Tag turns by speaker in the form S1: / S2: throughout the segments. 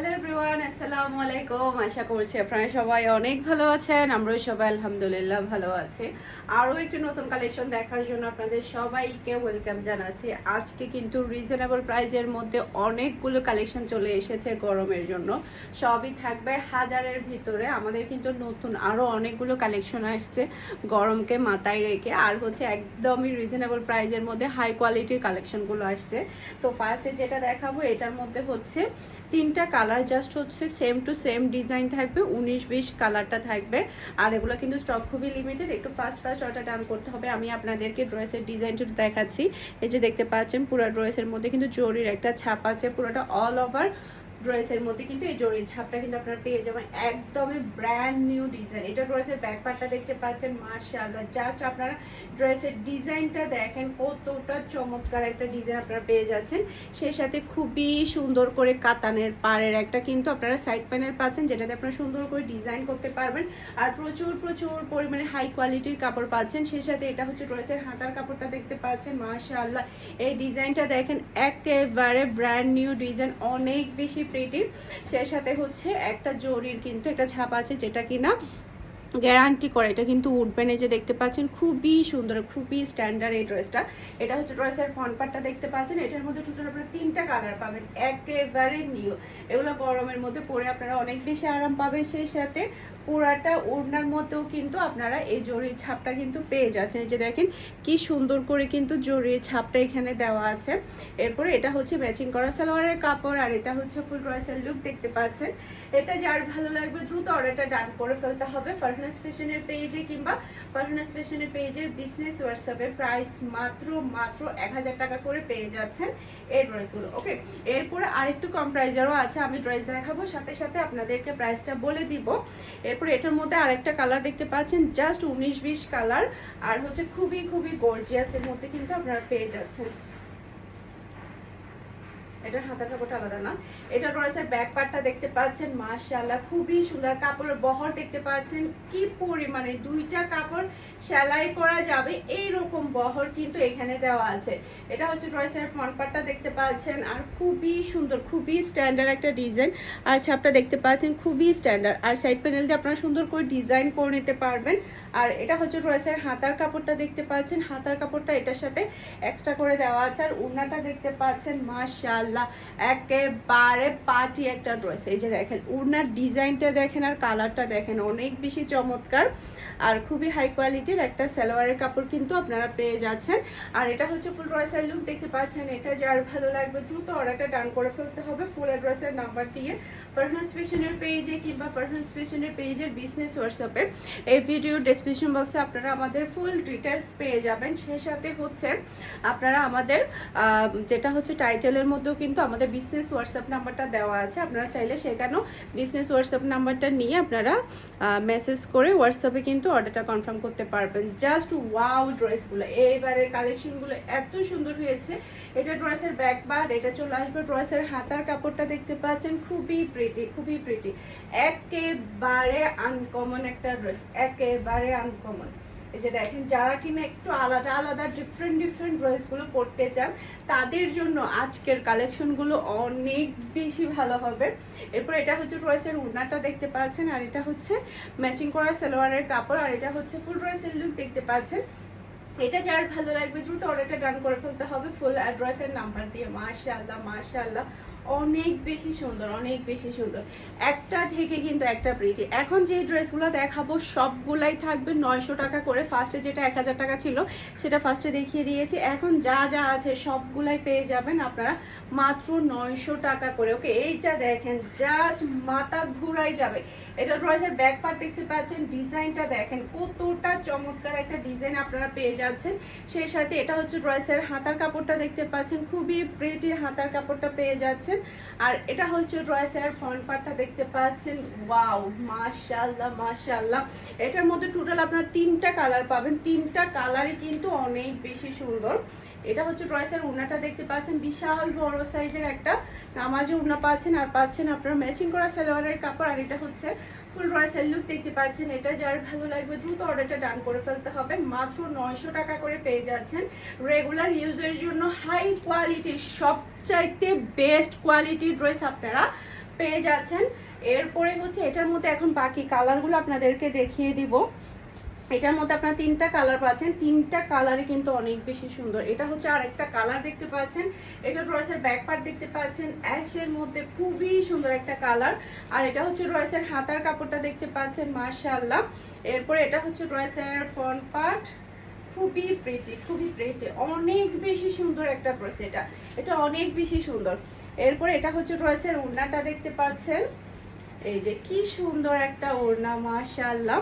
S1: Hello everyone আসসালামু আলাইকুম আশা করছি আপনারা সবাই অনেক ভালো আছেন। আমরাও সবাই আলহামদুলিল্লাহ ভালো আছি। আরও একটি নতুন কালেকশন দেখার জন্য আপনাদের সবাইকে ওয়েলকাম জানাচ্ছি। আজকে কিন্তু রিজনেবল প্রাইজের মধ্যে অনেকগুলো কালেকশন চলে এসেছে গরমের জন্য। সবই থাকবে হাজারের ভিতরে। আমাদের কিন্তু নতুন আরও অনেকগুলো কালেকশন আসছে গরমকে মাথায় রেখে। আর হচ্ছে একদমই রিজনেবল প্রাইজের মধ্যে হাই কোয়ালিটির কালেকশনগুলো আসছে। তো ফার্স্টে যেটা দেখাবো, এটার মধ্যে হচ্ছে তিনটা কালার জাস্ট হচ্ছে সেম টু সেম ডিজাইন থাকবে, উনিশ বিশ কালারটা থাকবে। আর এগুলো কিন্তু স্টক খুবই লিমিটেড একটু ফাস্ট ফাস্ট অর্ডার ডান করতে হবে। আমি আপনাদেরকে ড্রেসের ডিজাইনটা দেখাচ্ছি। এই যে দেখতে পাচ্ছেন, পুরো ড্রেসের মধ্যে কিন্তু জরির একটা ছাপ আছে, পুরোটা অল ওভার ড্রেসের মধ্যে কিন্তু এই জরির ছাপটা কিন্তু আপনারা পেয়ে যাবেন। একদমই ব্র্যান্ড নিউ ডিজাইন এটা ড্রেসের ব্যাক পার্টটা দেখতে পাচ্ছেন মার্শাল্লাহ জাস্ট আপনারা ড্রেসের ডিজাইনটা দেখেন, কতটা চমৎকার একটা ডিজাইন আপনারা পেয়ে যাচ্ছেন। সেই সাথে খুবই সুন্দর করে কাতানের পাড়ের একটা কিন্তু আপনারা সাইড প্যানেল পাচ্ছেন, যেটাতে আপনারা সুন্দর করে ডিজাইন করতে পারবেন। আর প্রচুর প্রচুর পরিমাণে হাই কোয়ালিটির কাপড় পাচ্ছেন। সেই সাথে এটা হচ্ছে ড্রেসের হাতার কাপড়টা দেখতে পাচ্ছেন, মাশাআল্লাহ। এই ডিজাইনটা দেখেন, একেবারে ব্র্যান্ড নিউ ডিজাইন অনেক বেশি প্রিটি সেই সাথে হচ্ছে একটা জরির কিন্তু একটা ছাপ আছে যেটা কিনা গ্যারান্টি করে। এটা কিন্তু উঠবেন এই যে দেখতে পাচ্ছেন, খুবই সুন্দর, খুবই স্ট্যান্ডার্ড এই ড্রেসটা। এটা হচ্ছে ড্রেসের ফ্রন্ট পার্টটা দেখতে পাচ্ছেন। এটার মধ্যে টোটাল আপনারা তিনটা কালার পাবেন, একেবারে নিউ এগুলো গরমের মধ্যে পরে আপনারা অনেক বেশি আরাম পাবেন। সেই সাথে পুরাটা ওড়নার মধ্যেও কিন্তু আপনারা এই জরির ছাপটা কিন্তু পেয়ে যাচ্ছেন। যে দেখেন, কি সুন্দর করে কিন্তু জরির ছাপটা এখানে দেওয়া আছে। এরপরে এটা হচ্ছে ম্যাচিং করা সালোয়ারের কাপড় আর এটা হচ্ছে ফুল ড্রেসের লুক দেখতে পাচ্ছেন। এটা যার ভালো লাগবে দ্রুত অর্ডারটা ডান করে ফেলতে হবে। ফারহানাস ফ্যাশনের পেজে কিংবা ফারহানাস ফ্যাশনের পেজের বিজনেস হোয়াটসঅ্যাপে প্রাইস মাত্র মাত্র এক হাজার টাকা করে পেয়ে যাচ্ছেন এই ড্রেসগুলো ওকে এরপরে আরেকটু কম প্রাইজেরও আছে, আমি ড্রেস দেখাবো, সাথে সাথে আপনাদেরকে প্রাইসটা বলে দিব। এরপরে এটার মধ্যে আরেকটা কালার দেখতে পাচ্ছেন জাস্ট উনিশ বিশ কালার আর হচ্ছে খুবই খুবই গর্জিয়াস এর মধ্যে কিন্তু আপনারা পেয়ে যাচ্ছেন। এটার হাতার কাপড়টা আলাদা না। এটা রয়েছে ব্যাক পার্টটা দেখতে পাচ্ছেন, মাশাআল্লাহ, খুবই সুন্দর কাপড়ের বহর দেখতে পাচ্ছেন। কি পরিমাণে দুইটা কাপড় সেলাই করা যাবে এই রকম বহর কিন্তু এখানে দেওয়া আছে। এটা হচ্ছে ড্রেসের ফ্রন্ট পার্টটা দেখতে পাচ্ছেন, আর খুবই সুন্দর, খুবই স্ট্যান্ডার্ড একটা ডিজাইন আর ছাপটা দেখতে পাচ্ছেন, খুবই স্ট্যান্ডার্ড আর সাইড প্যানেল দিয়ে আপনারা সুন্দর করে ডিজাইন করে নিতে পারবেন। আর এটা হচ্ছে ড্রেসের হাতার কাপড়টা দেখতে পাচ্ছেন। হাতার কাপড়টা এটার সাথে এক্সট্রা করে দেওয়া আছে। আর উন্নাটা দেখতে পাচ্ছেন, মাশাআল্লাহ, একেবারে পার্টি একটা ড্রেস। এই যে দেখেন, উড়নার ডিজাইনটা দেখেন আর কালারটা দেখেন, অনেক বেশি চমৎকার। আর খুবই হাই কোয়ালিটির একটা সালোয়ারের কাপড় কিন্তু আপনারা পেয়ে যাচ্ছেন। আর এটা হচ্ছে ফুল ড্রেসের লুক দেখতে পাচ্ছেন। এটা যার ভালো লাগবে, দ্রুত অর্ডারটা ডান করে ফেলতে হবে। ফুল অ্যাড্রেসের নাম্বার দিয়ে পারফরমেন্স ফ্যাশনের পেজে কিংবা পারফরমেন্স ফ্যাশনের পেজের বিজনেস হোয়াটসঅ্যাপে এই ভিডিও ডেসক্রিপশন বক্সে আপনারা আমাদের ফুল ডিটেলস পেয়ে যাবেন। সেই সাথে হচ্ছে আপনারা আমাদের যেটা হচ্ছে টাইটেলের মধ্যেও কিন্তু আমাদের বিজনেস হোয়াটসঅ্যাপ নাম্বারটা দেওয়া আছে। আপনারা চাইলে সেখানেও বিজনেস হোয়াটসঅ্যাপ নাম্বারটা নিয়ে আপনারা মেসেজ করে হোয়াটসঅ্যাপে কিন্তু অর্ডারটা কনফার্ম করতে পারবেন। জাস্ট ওয়াও ড্রেসগুলো এইবারের কালেকশনগুলো এত সুন্দর হয়েছে। এটা ড্রেসের ব্যাক পার্ট এটা চলে আসবে ড্রেসের হাতার কাপড়টা দেখতে পাচ্ছেন। খুবই প্রিটি খুবই প্রিটি একেবারে আনকমন একটা ড্রেস একেবারে আনকমন এই যে দেখেন, যারা কিনা একটু আলাদা আলাদা ডিফারেন্ট ডিফারেন্ট ড্রেসগুলো পরতে চান, তাদের জন্য আজকের কালেকশনগুলো অনেক বেশি ভালো হবে। এরপর এটা হচ্ছে ড্রেসের উড়নাটা দেখতে পাচ্ছেন, আর এটা হচ্ছে ম্যাচিং করা সালোয়ারের কাপড়, আর এটা হচ্ছে ফুল ড্রেসের লুক দেখতে পাচ্ছেন। এটা যার ভালো লাগবে, দ্রুত অর্ডারটা ডান করে ফেলতে হবে ফুল অ্যাড্রেসের নাম্বার দিয়ে। মাশাআল্লাহ মাশাআল্লাহ। অনেক বেশি সুন্দর, অনেক বেশি সুন্দর। একটা থেকে কিন্তু একটা প্রিটি এখন যে ড্রেসগুলো দেখাবো, সবগুলাই থাকবে নয়শো টাকা করে। ফার্স্টে যেটা এক হাজার টাকা ছিল, সেটা ফার্স্টে দেখিয়ে দিয়েছি। এখন যা যা আছে, সবগুলাই পেয়ে যাবেন আপনারা মাত্র নয়শো টাকা করে। ওকে এইটা দেখেন জাস্ট মাথা ঘুরাই যাবে। এটা ড্রেসের ব্যাক পার্ট দেখতে পাচ্ছেন, ডিজাইনটা দেখেন, কতটা চমৎকার একটা ডিজাইন আপনারা পেয়ে যাচ্ছেন। সেই সাথে এটা হচ্ছে ড্রেসের হাতার কাপড়টা দেখতে পাচ্ছেন, খুবই প্রিটি হাতার কাপড়টা পেয়ে যাচ্ছেন আর এটা হচ্ছে ড্রয়েসের ফ্রন্ট পার্টটা দেখতে পাচ্ছেন। ওয়াও, মাশাআল্লাহ মাশাআল্লাহ। এটার মধ্যে টোটাল আপনারা তিনটা কালার পাবেন। তিনটা কালারই কিন্তু অনেক বেশি সুন্দর। এটা হচ্ছে ড্রেসের উনাটা দেখতে পাচ্ছেন, বিশাল বড় সাইজের একটা নামাজে উন্না পাচ্ছেন, আর পাচ্ছেন আপনারা ম্যাচিং করা সালোয়ারের কাপড়, আর এটা হচ্ছে ফুল রয়েসের লুক দেখতে পাচ্ছেন এটা, যার ভালো লাগবে দ্রুত অর্ডারটা ডান করে ফেলতে হবে, মাত্র নয়শো টাকা করে পেয়ে যাচ্ছেন। রেগুলার ইউজের জন্য হাই কোয়ালিটির সবচাইতে বেস্ট কোয়ালিটির ড্রেস আপনারা পেয়ে যাচ্ছেন। এরপরে হচ্ছে এটার মধ্যে এখন বাকি কালারগুলো আপনাদেরকে দেখিয়ে দিব। এটার মধ্যে আপনারা তিনটা কালার পাচ্ছেন। তিনটা কালারই কিন্তু অনেক বেশি সুন্দর। এটা হচ্ছে আরেকটা কালার দেখতে পাচ্ছেন। এটা রয়েসের ব্যাক পার্ট দেখতে পাচ্ছেন। অ্যাশের মধ্যে খুবই সুন্দর একটা কালার আর এটা হচ্ছে রয়েসের হাতার কাপড়টা দেখতে পাচ্ছেন, মাশাআল্লাহ। এরপরে এটা হচ্ছে রয়েসের ফ্রন্ট পার্ট খুবই প্রিটি খুবই প্রিটি অনেক বেশি সুন্দর একটা ড্রেস এটা। এটা অনেক বেশি সুন্দর। এরপরে এটা হচ্ছে রয়েছে ওড়নাটা দেখতে পাচ্ছেন। এই যে কি সুন্দর একটা ওড়না, মাশাআল্লাহ।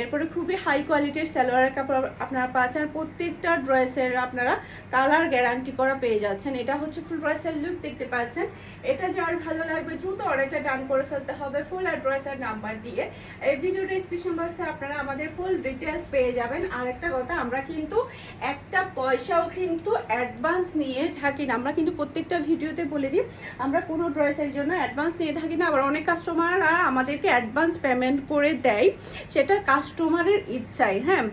S1: এরপরে খুবই হাই কোয়ালিটির সালোয়ারের কাপড় আপনারা পাচ্ছেন। প্রত্যেকটা ড্রেসের আপনারা কালার গ্যারান্টি করা পেয়ে যাচ্ছেন। এটা হচ্ছে ফুল ড্রেসের লুক দেখতে পাচ্ছেন। এটা যার ভালো লাগবে দ্রুত অর্ডারটা ডান করে ফেলতে হবে ফুল অ্যাড্রেস আর নাম্বার দিয়ে। এই ভিডিও ডিসক্রিপশন বক্সে আপনারা আমাদের ফুল ডিটেলস পেয়ে যাবেন। আর একটা কথা, আমরা কিন্তু একটা পয়সাও কিন্তু অ্যাডভান্স নিয়ে থাকি না। আমরা কিন্তু প্রত্যেকটা ভিডিওতে বলে দিই, আমরা কোনো ড্রেসের জন্য অ্যাডভান্স নিয়ে থাকি না। আবার অনেক কাস্টমাররা আমাদেরকে অ্যাডভান্স পেমেন্ট করে দেয়। সেটা কাস্টমারের ইচ্ছাই হ্যাঁ?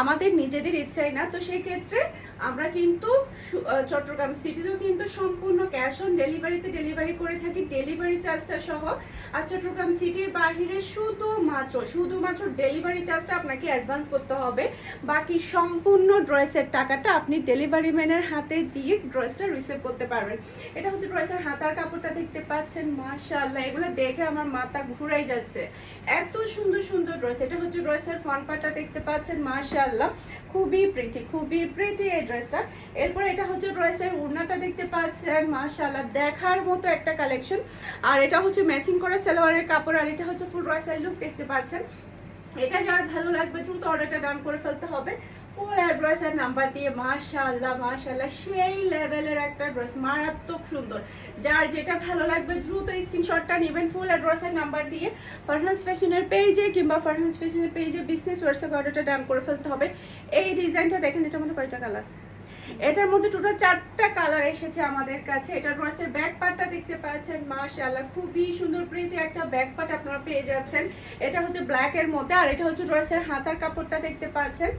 S1: আমাদের নিজেদের ইচ্ছাই না, তো সেই ক্ষেত্রে আমরা কিন্তু চট্টগ্রাম সিটিতেও কিন্তু সম্পূর্ণ ক্যাশ অন ডেলিভারিতে ডেলিভারি করে থাকি, ডেলিভারি চার্জটা সহ। আর চট্টগ্রাম সিটির বাহিরে শুধুমাত্র শুধুমাত্র ডেলিভারি চার্জটা আপনাকে অ্যাডভান্স করতে হবে। বাকি সম্পূর্ণ ড্রেসের টাকাটা আপনি ডেলিভারি ম্যানের হাতে দিয়ে ড্রেসটা রিসিভ করতে পারবেন। এটা হচ্ছে ড্রেসের হাতার কাপড়টা দেখতে পাচ্ছেন, মাশাআল্লাহ। এগুলো দেখে আমার মাথা ঘুরাই যাচ্ছে। এত সুন্দর সুন্দর ড্রেস। এটা হচ্ছে ড্রেসের ফ্রন্ট দেখতে পাচ্ছেন, মাশাআল্লাহ। খুবই প্রিটি খুবই প্রিটি এই ড্রেসটা। এরপরে এটা হচ্ছে ড্রেসের ওড়নাটা দেখতে পাচ্ছেন মাশাআল্লাহ, দেখার মতো একটা কালেকশন আর এটা হচ্ছে ম্যাচিং করা সালোয়ারের কাপড়, আর এটা হচ্ছে ফুল ড্রেসের লুক দেখতে পাচ্ছেন। এটা যার ভালো লাগবে, দ্রুত অর্ডারটা ডান করে ফেলতে হবে। ফুল অ্যাড্রেস আর নাম্বার দিয়ে, মাশাআল্লাহ মাশাআল্লাহ, সেই লেভেলের একটা ড্রেস মারাত্মক সুন্দর। যার যেটা ভালো লাগবে, দ্রুত স্ক্রিনশটটা নেবেন ফুল অ্যাড্রেস আর নাম্বার দিয়ে। ফারহান্স ফ্যাশনের পেজে কিংবা ফারহান্স ফ্যাশনের পেজে বিজনেস হোয়াটসঅ্যাপ অর্ডারটা ডান করে ফেলতে হবে। এই ডিজাইনটা দেখেন, এটার মধ্যে কয়টা কালার এটার মধ্যে টোটাল চারটা কালার এসেছে আমাদের কাছে। এটার ড্রেসের ব্যাক পার্টটা দেখতে পাচ্ছেন, মাশাআল্লাহ, খুবই সুন্দর প্রিন্টে একটা ব্যাক পার্ট আপনারা পেয়ে যাচ্ছেন। এটা হচ্ছে ব্ল্যাক এর মধ্যে, আর এটা হচ্ছে ড্রেসের হাতার কাপড়টা দেখতে পাচ্ছেন।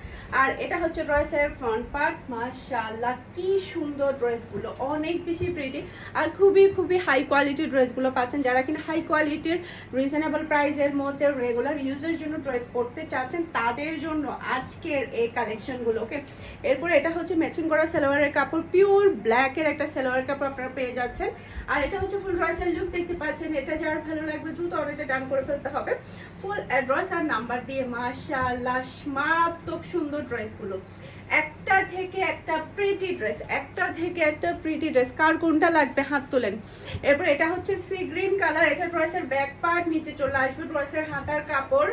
S1: আর এটা হচ্ছে ড্রেসের ফ্রন্ট পার্ট মাশাআল্লাহ, কি সুন্দর ড্রেসগুলো, অনেক বেশি প্রিটি আর খুবই খুবই হাই কোয়ালিটির ড্রেসগুলো পাচ্ছেন, যারা কিনা হাই কোয়ালিটির রিজনেবল প্রাইসের মধ্যে রেগুলার ইউজের জন্য ড্রেস পরতে চাচ্ছেন, তাদের জন্য আজকের এই কালেকশনগুলো ওকে এরপরে এটা হচ্ছে ম্যাচিং করা সালোয়ারের কাপড় পিওর ব্ল্যাকের একটা সালোয়ার কাপড় আপনারা পেয়ে যাচ্ছেন। আর এটা হচ্ছে ফুল ড্রয়েসের লুক দেখতে পাচ্ছেন, এটা যার ভালো লাগবে জুতো আর এটা ডান করে ফেলতে হবে। ফুল অ্যাড্রেস আর নাম্বার দিয়ে মাশাআল্লাহ, মারাত্মক সুন্দর ড্রেসগুলো একটা থেকে একটা প্রিটি ড্রেস একটা থেকে একটা প্রিটি ড্রেস কার কোনটা লাগবে? হাত তোলেন। এরপর এটা হচ্ছে সি গ্রিন কালার এটা ড্রেসের ব্যাক পার্ট নিচে চলে আসবে ড্রেসের হাতার কাপড়।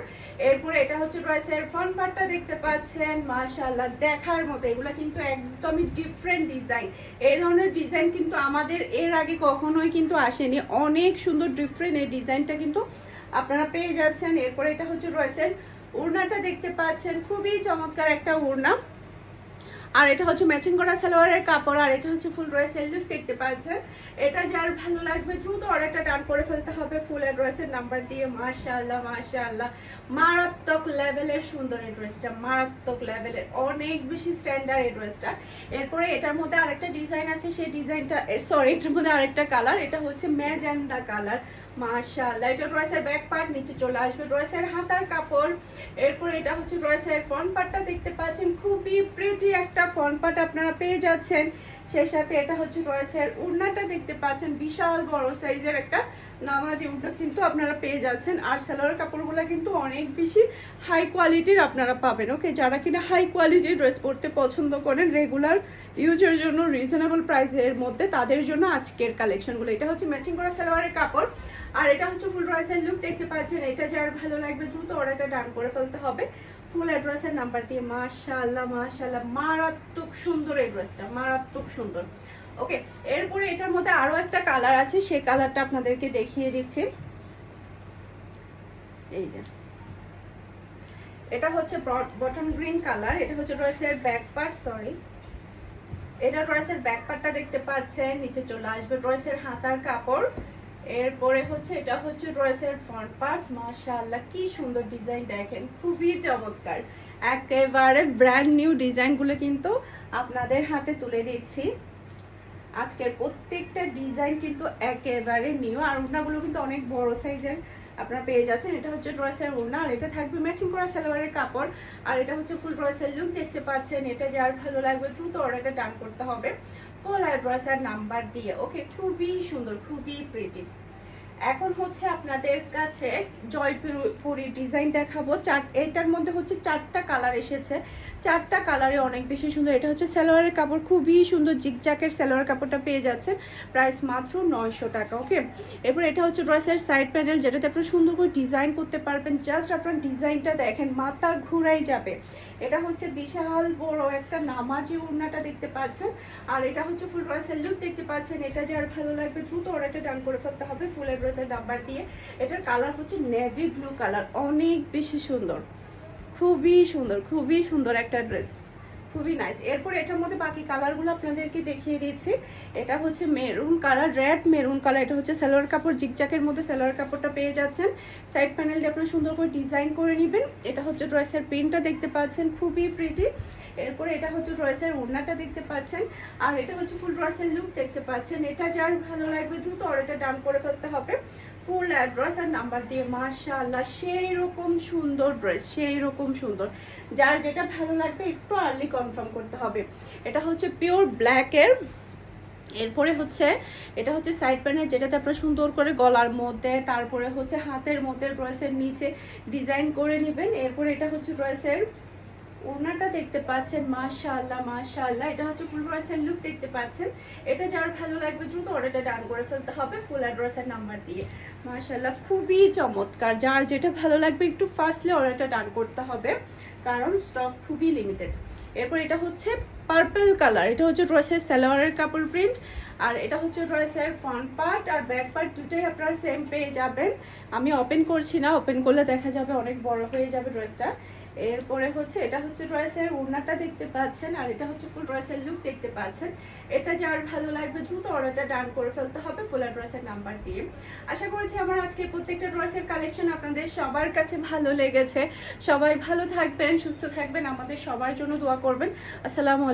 S1: এরপর এটা হচ্ছে ড্রেসের ফ্রন্ট পার্টটা দেখতে পাচ্ছেন। মাশাআল্লাহ, দেখার মতো। এগুলো কিন্তু একদমই ডিফারেন্ট ডিজাইন এই ধরনের ডিজাইন কিন্তু আমাদের এর আগে কখনোই কিন্তু আসেনি। অনেক সুন্দর ডিফারেন্ট এই ডিজাইনটা কিন্তু আপনারা পেয়ে যাচ্ছেন। এরপরে এটা হচ্ছে ড্রেসের উড়নাটা দেখতে পাচ্ছেন। খুবই চমৎকার একটা ওড়না আর এটা হচ্ছে ম্যাচিং করা সালোয়ারের কাপড়, আর এটা হচ্ছে ফুল ড্রেসের লুক দেখতে পাচ্ছেন। এটা যার ভালো লাগবে, দ্রুত অর্ডারটা ডান করে ফেলতে হবে ফুল ড্রেসের নাম্বার দিয়ে। মাশাআল্লাহ মাশাআল্লাহ। মারাত্মক লেভেলের সুন্দর এই ড্রেসটা মারাত্মক লেভেলের অনেক বেশি স্ট্যান্ডার্ড এই ড্রেসটা এরপরে এটার মধ্যে আরেকটা ডিজাইন আছে, সেই ডিজাইনটা সরি এটার মধ্যে আরেকটা কালার এটা হচ্ছে ম্যাজেন্ডা কালার মাশাআল্লাহ, এটা ড্রেসের ব্যাক পার্ট, নিচে চলে আসবে ড্রেসের হাতার কাপড়। এরপর এটা হচ্ছে ড্রেসের ফ্রন্ট পার্টটা দেখতে পাচ্ছেন, খুবই প্রিটি একটা ফ্রন্ট পার্ট আপনারা পেয়ে যাচ্ছেন। সেই সাথে এটা হচ্ছে ড্রেসের উড়নাটা দেখতে পাচ্ছেন, বিশাল বড় সাইজের একটা নামাজি উড়না কিন্তু আপনারা পেয়ে যাচ্ছেন। আর সালোয়ার কাপড়গুলো কিন্তু অনেক বেশি হাই কোয়ালিটির আপনারা পাবেন ওকে যারা কিনা হাই কোয়ালিটির ড্রেস পরতে পছন্দ করেন রেগুলার ইউজের জন্য রিজনেবল প্রাইসের মধ্যে, তাদের জন্য আজকের কালেকশনগুলো এটা হচ্ছে ম্যাচিং করা সালোয়ারের কাপড়। আর এটা হচ্ছে ফুল ড্রেসের লুক দেখতে পাচ্ছেন, এটা যার ভালো লাগবে দ্রুত অর্ডারটা ডান করে ফেলতে হবে। ফুল অ্যাড্রেসের নাম্বার দিয়ে মাশাআল্লাহ মাশাআল্লাহ। মারাত্মক সুন্দর এই ড্রেসটা মারাত্মক সুন্দর। ওকে এরপরে এটার মধ্যে আরও একটা কালার আছে, সেই কালারটা আপনাদেরকে দেখিয়ে দিচ্ছি। এই যে। এটা হচ্ছে বটম গ্রিন কালার এটা হচ্ছে ড্রেসের ব্যাক পার্ট সরি এটা ড্রেসের ব্যাক পার্টটা দেখতে পাচ্ছেন, নিচে চলে আসবে ড্রেসের হাতার কাপড়। এরপরে হচ্ছে, এটা হচ্ছে ড্রেসের ফ্রন্ট পার্ট মাশাআল্লাহ, কি সুন্দর ডিজাইন দেখেন, খুবই চমৎকার। একেবারে ব্র্যান্ড নিউ ডিজাইনগুলো কিন্তু আপনাদের হাতে তুলে দিচ্ছি। আজকের প্রত্যেকটা ডিজাইন কিন্তু একেবারে নিউ আর ওনাগুলো কিন্তু অনেক বড় সাইজের আপনারা পেয়ে যাচ্ছেন। এটা হচ্ছে ড্রেসের ওড়না, আর এটা থাকবে ম্যাচিং করা সালোয়ারের কাপড়, আর এটা হচ্ছে ফুল ড্রেসের লুক দেখতে পাচ্ছেন। এটা যার ভালো লাগবে দ্রুত অর্ডারটা ডান করতে হবে। ফুল অ্যাড্রেস আর নাম্বার দিয়ে। ওকে খুবই সুন্দর, খুবই প্রিটি এখন হচ্ছে আপনাদের কাছে জয়পুরি ডিজাইন দেখাবো। এটার মধ্যে হচ্ছে চারটা কালার এসেছে। চারটা কালারে অনেক বেশি সুন্দর। এটা হচ্ছে সালোয়ারের কাপড়। খুবই সুন্দর জিগজাকের সালোয়ার কাপড়টা পেয়ে যাচ্ছেন। প্রাইস মাত্র নয়শো টাকা ওকে এরপর এটা হচ্ছে ড্রেসের সাইড প্যানেল যেটাতে আপনি সুন্দর করে ডিজাইন করতে পারবেন। জাস্ট আপনার ডিজাইনটা দেখেন, মাথা ঘুরাই যাবে। এটা হচ্ছে বিশাল বড় একটা নামাজি ওড়নাটা দেখতে পাচ্ছেন। আর এটা হচ্ছে ফুল ড্রেসের লুক দেখতে পাচ্ছেন। এটা যার ভালো লাগবে, দ্রুত অর্ডারটা ডান করে ফেলতে হবে। ফুলের ড্রেসের নাম্বার দিয়ে। এটার কালার হচ্ছে নেভি ব্লু কালার অনেক বেশি সুন্দর। খুবই সুন্দর খুবই সুন্দর একটা ড্রেস খুবই নাইস এরপর এটার মধ্যে বাকি কালারগুলো আপনাদেরকে দেখিয়ে দিচ্ছি। এটা হচ্ছে maroon colour red maroon colour এটা হচ্ছে সালোয়ার কাপড় জিগজাকের মধ্যে সালোয়ার কাপড়টা পেয়ে যাচ্ছেন। সাইড প্যানেলটা আপনারা সুন্দর করে ডিজাইন করে নেবেন। এটা হচ্ছে ড্রেসের প্রিন্টটা দেখতে পাচ্ছেন, খুবই প্রিটি এরপরে এটা হচ্ছে ড্রেসের ওড়নাটা দেখতে পাচ্ছেন, আর এটা হচ্ছে ফুল ড্রেসের লুক দেখতে পাচ্ছেন। এটা যার ভালো লাগবে দ্রুত অর্ডারটা ডান করে ফেলতে হবে। ফুল অ্যাড্রেস আর নাম্বার দিয়ে মাশাআল্লাহ, সেই রকম সুন্দর ড্রেস সেই রকম সুন্দর। যার যেটা ভালো লাগবে একটু আর্লি কনফার্ম করতে হবে। এটা হচ্ছে পিওর ব্ল্যাকের এরপরে হচ্ছে, এটা হচ্ছে সাইড প্যানের যেটাতে আপনারা সুন্দর করে গলার মধ্যে, তারপরে হচ্ছে হাতের মধ্যে ড্রেসের নিচে ডিজাইন করে নেবেন। এরপরে এটা হচ্ছে ড্রেসের ওড়নাটা দেখতে পাচ্ছেন, মাশাআল্লাহ মাশাআল্লাহ। এটা হচ্ছে ফুল ড্রেসের লুক দেখতে পাচ্ছেন। এটা যার ভালো লাগবে দ্রুত অর্ডারটা ডান করে ফেলতে হবে ফুল অ্যাড্রেসের নাম্বার দিয়ে। মাশাআল্লাহ, খুবই চমৎকার। যার যেটা ভালো লাগবে একটু ফার্স্টলি অর্ডারটা ডান করতে হবে, কারণ স্টক খুবই লিমিটেড এরপর এটা হচ্ছে পার্পল কালার এটা হচ্ছে ড্রেসের সালোয়ারের কাপড় প্রিন্ট আর এটা হচ্ছে ড্রেসের ফ্রন্ট পার্ট আর ব্যাক পার্ট দুটোই আপনারা সেম পেয়ে যাবেন। আমি ওপেন করছি না ওপেন করলে দেখা যাবে অনেক বড় হয়ে যাবে ড্রেসটা। এরপরে হচ্ছে, এটা হচ্ছে ড্রেসের ওড়নাটা দেখতে পাচ্ছেন, আর এটা হচ্ছে ফুল ড্রেসের লুক দেখতে পাচ্ছেন। এটা যার ভালো লাগবে দ্রুত অর্ডারটা ডান করে ফেলতে হবে ফুল ড্রেসের নাম্বার দিয়ে। আশা করছি আমার আজকে প্রত্যেকটা ড্রেসের কালেকশন আপনাদের সবার কাছে ভালো লেগেছে। সবাই ভালো থাকবেন, সুস্থ থাকবেন, আমাদের সবার জন্য দোয়া করবেন। আসসালামু